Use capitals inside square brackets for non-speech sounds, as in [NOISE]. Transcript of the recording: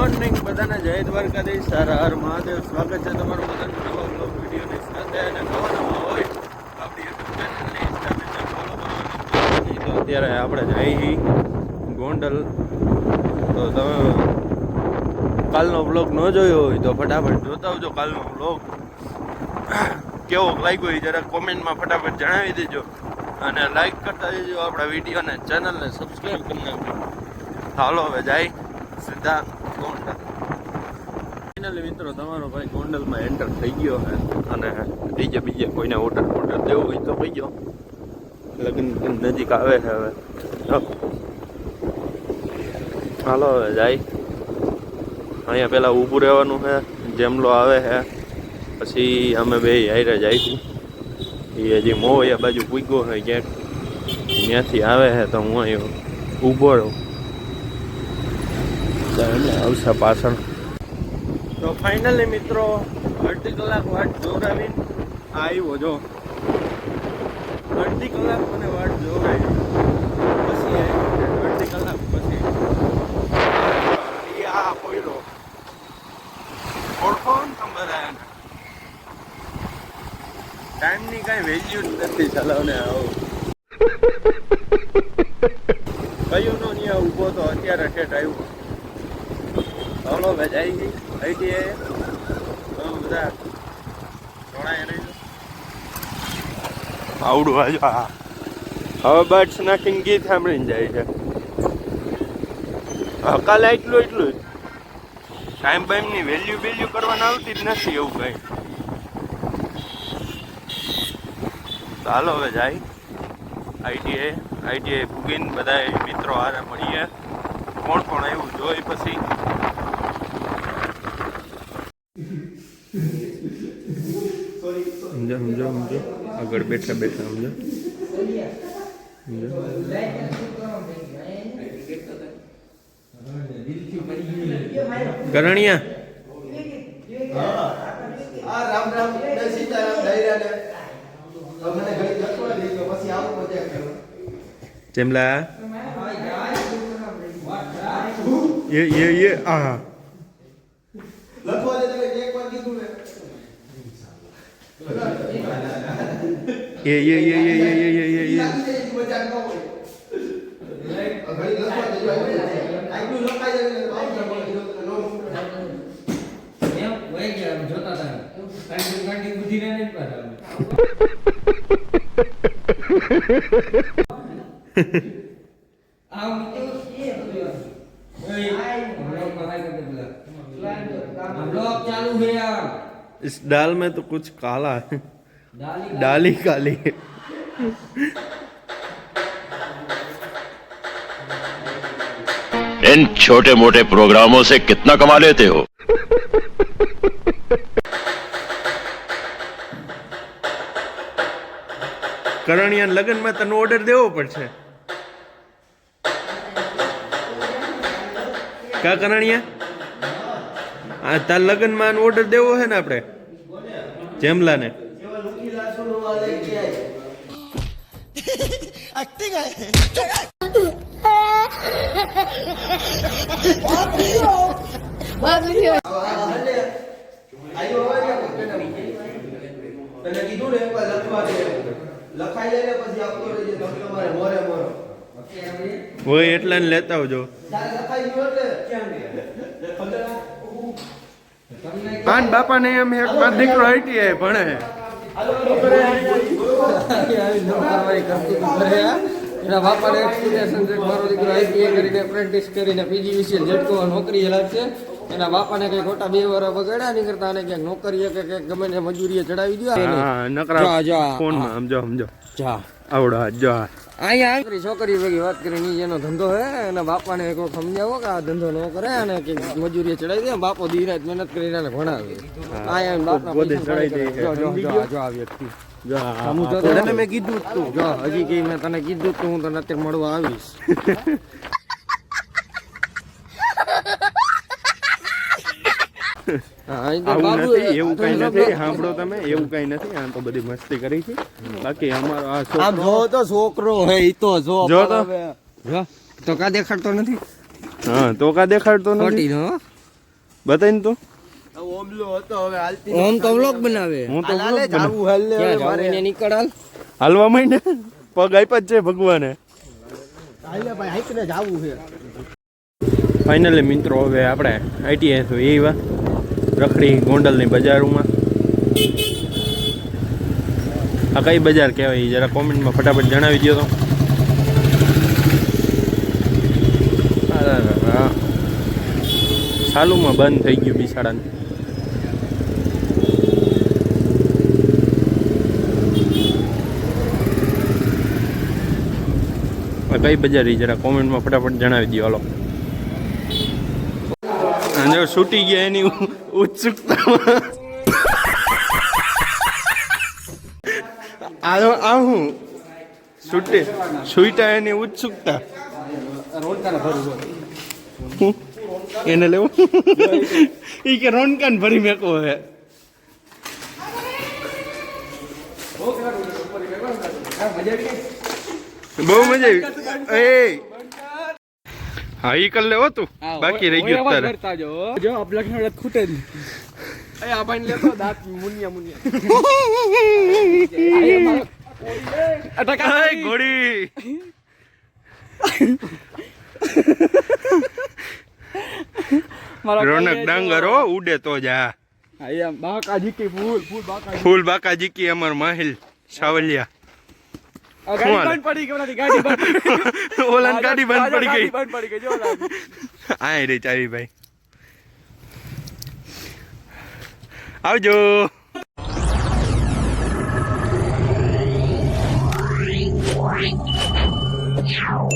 Morning. બધાને જય દ્વારકાધીશ. સારા હર મહાદેવ. સ્વાગત છે તમારું બધાનું નવા બ્લોગ વિડીયોની સાથે. અને નવા નવા હોય ચેનલને અત્યારે આપણે જઈ ગોંડલ. તો તમે કાલનો બ્લોગ ન જોયો હોય તો ફટાફટ જોતા આવજો કાલનો બ્લોગ કેવો લાગ્યો એ જરા કોમેન્ટમાં ફટાફટ જણાવી દેજો. અને લાઈક કરતા દેજો આપણા વિડીયોને. ચેનલને સબસ્ક્રાઈબ કરી નાખજો. હાલો, હવે જાય સીધા ફાઇનલી મિત્રો, તમારો ભાઈ ગોંડલમાં એન્ટર થઈ ગયો છે અને બીજે બીજે કોઈને ઓર્ડર ઓર્ડર દેવો હોય તો ગયો લગ્ન નજીક આવે છે હવે. હાલો હવે, જાય. અહીંયા પેલા ઊભું રહેવાનું છે, જેમલો આવે છે. પછી અમે બે હાઈરે જઈશું. એ હજી મો એ બાજુ પૂગ્યો છે, ક્યાંક. ત્યાંથી આવે છે તો હું અહીં ઊભો રહું. આવશે પાછળ. તો ફાઇનલી મિત્રો, અડધી કલાક વાટ જોવડાવી. આવ્યો જો. અડધી કલાક મને વાટ જોવડાવી. પછી. અડધી કલાક પછી. આ કોયલો ઓળખો તમે ટાઈમની કાંઈ વેલ્યુ જ નથી ચલાવને આવું. કયું નો અહીંયા ઊભો તો અત્યારે ઠેઠ આવ્યો. ચાલો હવે જાય ગઈ. બહુ બધા. આવડું આજુ હા હવે બર્ડ્સ નાખીને ગીત સાંભળીને જાય છે. કાલે એટલું એટલું જ. ટાઈમ બાઈમની વેલ્યુ વેલ્યુ કરવાના આવતી જ નથી એવું કંઈ. ચાલો, હવે જાય. આઈટીઆઈ આઈટીઆઈ ભૂગીને બધા મિત્રો હારે મળીએ. કોણ કોણ આવ્યું, જોઈ પછી. સમજો સમજો સમજો. આગળ બેઠા બેઠા સમજો. ગરણિયા. જેમલા. યે યે યે આ Iya iya iya iya iya iya iya iya. આમ તો એ બધું એ હમણાં પહાડ કરી દીધું હમણાં ચાલુ છે આ બ્લોગ માં હાઈ કરતે પેલા બ્લોગ ચાલુ है આમ इस दाल में तो कुछ काला है डाली डाली काली है इन छोटे मोटे प्रोग्रामों से कितना कमा लेते हो કરણિયા લગ્નમાં તને ઓર્ડર દેવો પડશે કા કરણિયા આ તાર લગ્નમાં આનો ઓર્ડર દેવો છે ને આપણે? જેમલાને. હોય એટલા લેતા આવજો. લખાઈ ગયો એટલે ક્યાં પાન બાપાને એમ એક મારો દીકરો આઈટીઆઈ ભણે. એના બાપાને છે, મારો દીકરો આઈટીઆઈ કરીને એપ્રેન્ટિસ કરીને પીજીવીસીએલ નોકરી લાગશે. એના બાપાને કઈ ખોટા બે વર્ષ બગાડ્યા નહીં કરતા અને ક્યાંક નોકરીએ કે ક્યાંક ગમે ને મજૂરીએ ચડાવી દો હા નકરા ફોનમાં સમજો સમજો. જા. આવડો જો. અહીંયા છોકરી છોકરી ભેગી વાત કરીને ઈ એનો ધંધો હે એના બાપાને કોઈ સમજાવો કે આ ધંધો ન કરે અને કે મજૂરી ચડાવી દે બાપો દી રાત મહેનત કરીને એને ભણાવે. આયા બાપના પૈસા દે. જો, જો, જો, આ વ્યક્તિ. જો આ- સામું આ- જો તો. તને મેં કીધું જ તું. જો હજી કે મેં તને કીધું કે હું તને અત્યારે મળવા આવીશ [LAUGHS] હા, અહીં તો આવું નથી એવું કઈ નથી સાંભળો તમે એવું કઈ નથી આ તો બધી મસ્તી કરી છે. બાકી અમારો આ છોકરો જો તો છોકરો હે ઈ તો જો જો તો. પણ હવે- જો તો કા દેખાડતો નથી. હા તો કા દેખાડતો નથી. નો બતાવી ઓમલો હતો હવે હાલતી ઓમ તો વ્લોગ બનાવે. હું તો હાલે બનાવું. મારે. એને નીકળ હાલવા માંડે. પગ આપ્યા જ છે ભગવાને. હાલે ભાઈ હાઈકને જાવું છે. ફાઇનલી મિત્રો હવે આપણે આઈટીઆઈ એ એવા રખડી ગોંડલની બજારોમાં. આ કઈ બજાર કહેવાય? જરા કોમેન્ટમાં ફટાફટ જણાવી દો તો. સાલુમાં બંધ થઈ ગયું બિસાડાને. કઈ બજાર રહી જરા કોમેન્ટમાં ફટાફટ જણાવી દો હાલો. જો છૂટી ગયા એની ઉત્સુકતામાં આ આ હું? છૂટે. છૂટા એની ઉત્સુકતા. એને લેવું? ઈ કે રોનકાન ભરી મેકો હવે. બહુ મજા આવી. એ હા ઈ કર લેવો તું. બાકી રહી ગયું તારે જો આપલા કે ખૂટે જ એ આ ભાઈ લેતો દાંત મુનિયા મુનિયા. અય ઘોડી. રોનક ડાંગર હો ઉડે તો જા. અહીંયા બાકા જીકી ફૂલ ફૂલ બાકા ફૂલ બાકા જીકી અમર માહિલ સાવલિયા. ગાડી બંધ પડી ગઈ ઓલાની ગાડી બંધ [LAUGHS] ઓલાન ગાડી બંધ પડી ગઈ. બંધ પડી ગઈ જો [LAUGHS] આય રે ચાવી ભાઈ આવજો. Meow.